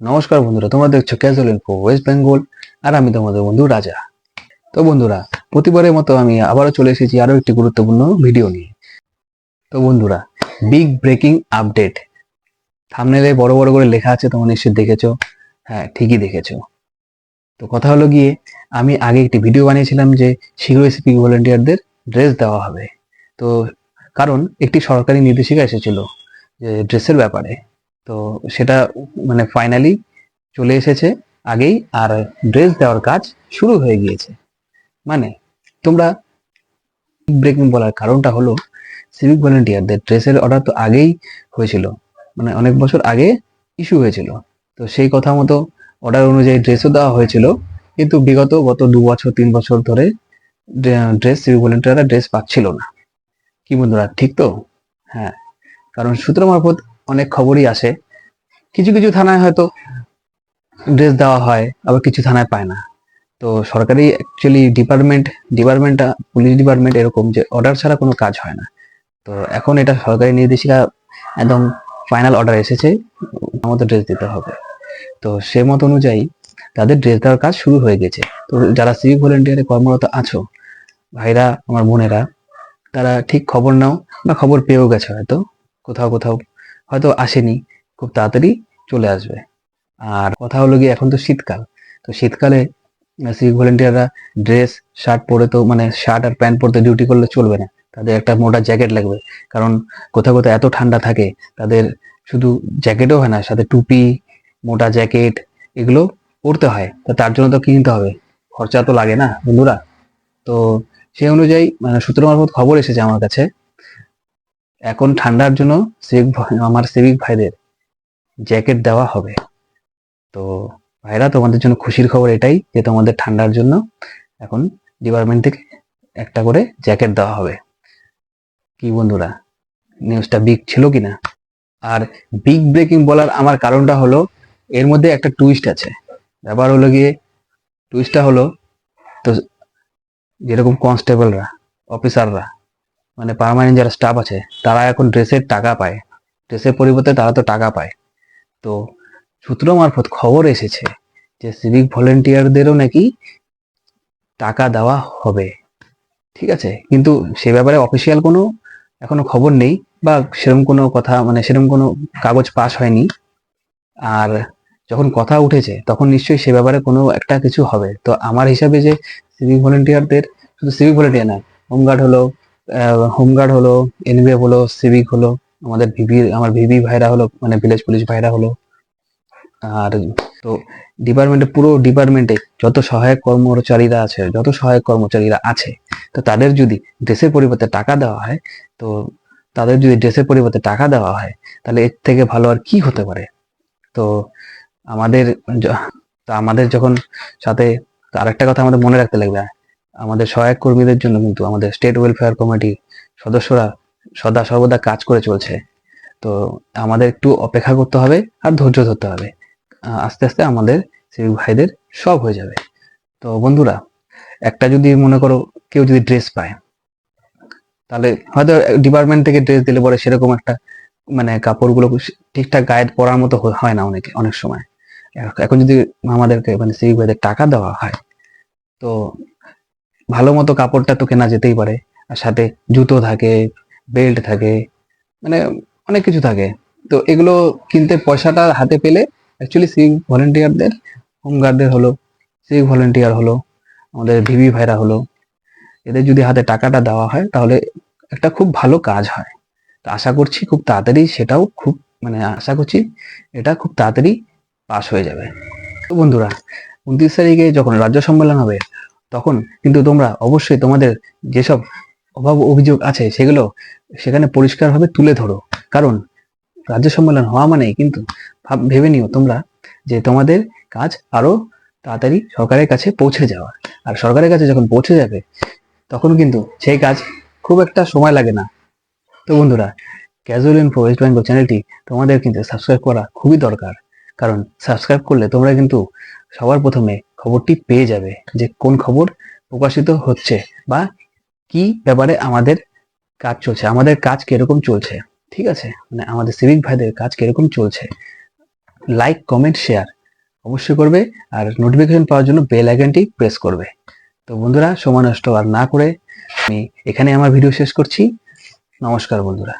নমস্কার বন্ধুরা, তোমরা দেখছ ক্যাজুয়াল ইনফো ওয়েস্ট বেঙ্গল আর আমি তোমাদের বন্ধু রাজা। তো বন্ধুরা, প্রতিবারের মতো আমি আবারও চলে এসেছি আরও একটি গুরুত্বপূর্ণ ভিডিও নিয়ে। তো বন্ধুরা বিগ ব্রেকিং আপডেট থামনেলে বড় বড় করে লেখা আছে, তোমরা নিশ্চয়ই দেখেছ। হ্যাঁ ঠিকই দেখেছ। তো কথা হলো গিয়ে, আমি আগে একটি ভিডিও বানিয়েছিলাম যে শীঘ্রই সিপিক ভলেন্টিয়ারদের ড্রেস দেওয়া হবে। তো কারণ, একটি সরকারি নির্দেশিকা এসেছিল যে ড্রেসের ব্যাপারে। তো সেটা মানে ফাইনালি চলে এসেছে আগেই, আর ড্রেস দেওয়ার কাজ শুরু হয়ে গিয়েছে। মানে তোমরা ব্রেকিং বলার কারণটা হলো সিভিক ভলেন্টিয়ারদের ড্রেসের অর্ডার তো আগেই হয়েছিল। মানে অনেক বছর আগে ইস্যু হয়েছিল। তো সেই কথা মতো অর্ডার অনুযায়ী ড্রেসও দেওয়া হয়েছিল। কিন্তু বিগত গত দু বছর, তিন বছর ধরে ড্রেস সিভিক ভলেন্টিয়াররা ড্রেস পাচ্ছিল না। কি বন্ধুরা, ঠিক তো? হ্যাঁ কারণ সূত্র মারফত অনেক খবরই আসে। কিছু কিছু থানায় হয়তো ড্রেস দেওয়া হয়, আবার কিছু থানায় পায় না। তো সরকারি অ্যাকচুয়ালি ডিপার্টমেন্ট ডিপার্টমেন্টটা পুলিশ ডিপার্টমেন্ট এরকম যে অর্ডার ছাড়া কোনো কাজ হয় না। তো এখন এটা সরকারি নির্দেশিকা একদম ফাইনাল অর্ডার এসেছে, আমাদের ড্রেস দিতে হবে। তো সে মত অনুযায়ী তাদের ড্রেস দেওয়ার কাজ শুরু হয়ে গেছে। তো যারা সিভিক ভলেন্টিয়ারে কর্মরত আছো, ভাইরা, আমার বোনেরা, তারা ঠিক খবর নাও বা খবর পেয়েও গেছে হয়তো, কোথাও কোথাও, হয়তো আসেনি। খুব তাড়াতাড়ি চলে আসবে। আর কথা হলো গিয়ে এখন তো শীতকাল। তো শীতকালে সিভিক ভলেন্টিয়াররা ড্রেস শার্ট পরে তো মানে শার্ট আর প্যান্ট পরতে ডিউটি করলে চলবে না। তাদের একটা মোটা জ্যাকেট লাগবে। কারণ কোথাও কোথাও এত ঠান্ডা থাকে, তাদের শুধু জ্যাকেটও হয় না, সাথে টুপি, মোটা জ্যাকেট এগুলো পরতে হয়। তো তার জন্য তো কিনতে হবে? খরচা তো লাগে না, বন্ধুরা। তো সেই অনুযায়ী মানে সূত্র মারফত খবর এসেছে আমার কাছে। এখন ঠান্ডার জন্য সিভিক আমার সিভিক ভাইদের জ্যাকেট দেওয়া হবে। তো ভাইরা, তোমাদের জন্য খুশির খবর এটাই যে তোমাদের ঠান্ডার জন্য এখন ডিপার্টমেন্ট থেকে একটা করে জ্যাকেট দেওয়া হবে। কি বন্ধুরা নিউজটা বিগ ছিল কি না আর বিগ ব্রেকিং বলার আমার কারণটা হলো, এর মধ্যে একটা টুইস্ট আছে। ব্যাপার হলো গিয়ে টুইস্টটা হলো, তো যেরকম কনস্টেবলরা অফিসাররা মানে পার্মানেন্ট যারা স্টাফ আছে, তারা এখন ড্রেসের টাকা পায়। ড্রেসের পরিবর্তে তারা তো টাকা পায়। তো সূত্র মারফত খবর এসেছে যে সিভিক ভলেন্টিয়ারদেরও নাকি টাকা দেওয়া হবে। ঠিক আছে? কিন্তু সে ব্যাপারে অফিসিয়াল কোনো এখনও খবর নেই বা সেরকম কোনো কথা মানে সেরকম কোনো কাগজ পাস হয়নি। আর যখন কথা উঠেছে, তখন নিশ্চয়ই সে ব্যাপারে কোনো একটা কিছু হবে। তো আমার হিসাবে যে সিভিক ভলেন্টিয়ারদের শুধু সিভিক ভলেন্টিয়ার না, হোমগার্ড হলো হোমগার্ড হলো, এনবিএফ হলো সিভিক হলো আমাদের ভিভি, আমার ভিভি ভাইরা হলো মানে ভিলেজ পুলিশ ভাইরা হলো। আর তো ডিপার্টমেন্টে পুরো ডিপার্টমেন্টে যত সহায়ক কর্মচারীরা আছে, যত সহায়ক কর্মচারীরা আছে, তো তাদের যদি ড্রেসের পরিবর্তে টাকা দেওয়া হয়, তো তাদের যদি ড্রেসের পরিবর্তে টাকা দেওয়া হয়, তাহলে এর থেকে ভালো আর কি হতে পারে? তো আমাদের তো আমাদের যখন সাথে আরেকটা কথা আমাদের মনে রাখতে লাগবে। আমাদের সহায়ক কর্মীদের জন্য কিন্তু আমাদের স্টেট ওয়েলফেয়ার কমিটি সদস্যরা সদা সর্বদা কাজ করে চলছে। তো আমাদের একটু অপেক্ষা করতে হবে আর ধৈর্য ধরতে হবে। আস্তে আস্তে আমাদের সিভিক ভাইদের সব হয়ে যাবে। তো বন্ধুরা, একটা যদি মনে করো কেউ যদি ড্রেস পায়, তাহলে হয়তো ডিপার্টমেন্ট থেকে ড্রেস দিলে পরে সেরকম একটা মানে কাপড়গুলো ঠিকঠাক গায়ে পরার মতো হয় না অনেকে, অনেক সময়। এখন যদি আমাদেরকে মানে সিভিক ভাইদের টাকা দেওয়া হয়, তো ভালো মতো কাপড়টা তো কেনা যেতেই পারে। আর সাথে জুতো থাকে বেল্ট থাকে মানে অনেক কিছু থাকে। তো এগুলো কিনতে পয়সাটা হাতে পেলে অ্যাকচুয়ালি সিভিক ভলেন্টিয়ারদের হোমগার্ডদের হলো সিভিক ভলেন্টিয়ার হলো, আমাদের ভিভি ভাইরা হলো। এদের যদি হাতে টাকাটা দেওয়া হয় তাহলে একটা খুব ভালো কাজ হয়। তো আশা করছি খুব তাড়াতাড়ি সেটাও খুব মানে আশা করছি এটা খুব তাড়াতাড়ি পাস হয়ে যাবে। তো বন্ধুরা, উনত্রিশ তারিখে যখন রাজ্য সম্মেলন হবে, তখন কিন্তু তোমরা অবশ্যই তোমাদের যেসব অভাব অভিযোগ আছে, সেগুলো সেখানে পরিষ্কারভাবে তুলে ধরো। কারণ রাজ্য সম্মেলন হওয়া মানেই কিন্তু ভাব- নিও তোমরা যে তোমাদের কাজ আরও তাড়াতাড়ি সরকারের কাছে পৌঁছে যাওয়া। আর সরকারের কাছে যখন পৌঁছে যাবে, তখন কিন্তু সেই কাজ খুব একটা সময় লাগে না। তো বন্ধুরা ক্যাজুয়াল ইনফো ওয়েস্ট বেঙ্গল চ্যানেলটি তোমাদের কিন্তু সাবস্ক্রাইব করা খুবই দরকার। কারণ সাবস্ক্রাইব করলে তোমরা কিন্তু সবার প্রথমে খবরটি পেয়ে যাবে যে কোন খবর প্রকাশিত হচ্ছে বা কি ব্যাপারে আমাদের কাজ চলছে? আমাদের কাজ কীরকম চলছে? ঠিক আছে? মানে আমাদের সিভিক ভাইদের কাজ কীরকম চলছে? লাইক কমেন্ট শেয়ার অবশ্যই করবে আর নোটিফিকেশন পাওয়ার জন্য বেল আইকনটি প্রেস করবে। তো বন্ধুরা, সময় নষ্ট আর না করে আমি এখানে আমার ভিডিও শেষ করছি। নমস্কার বন্ধুরা।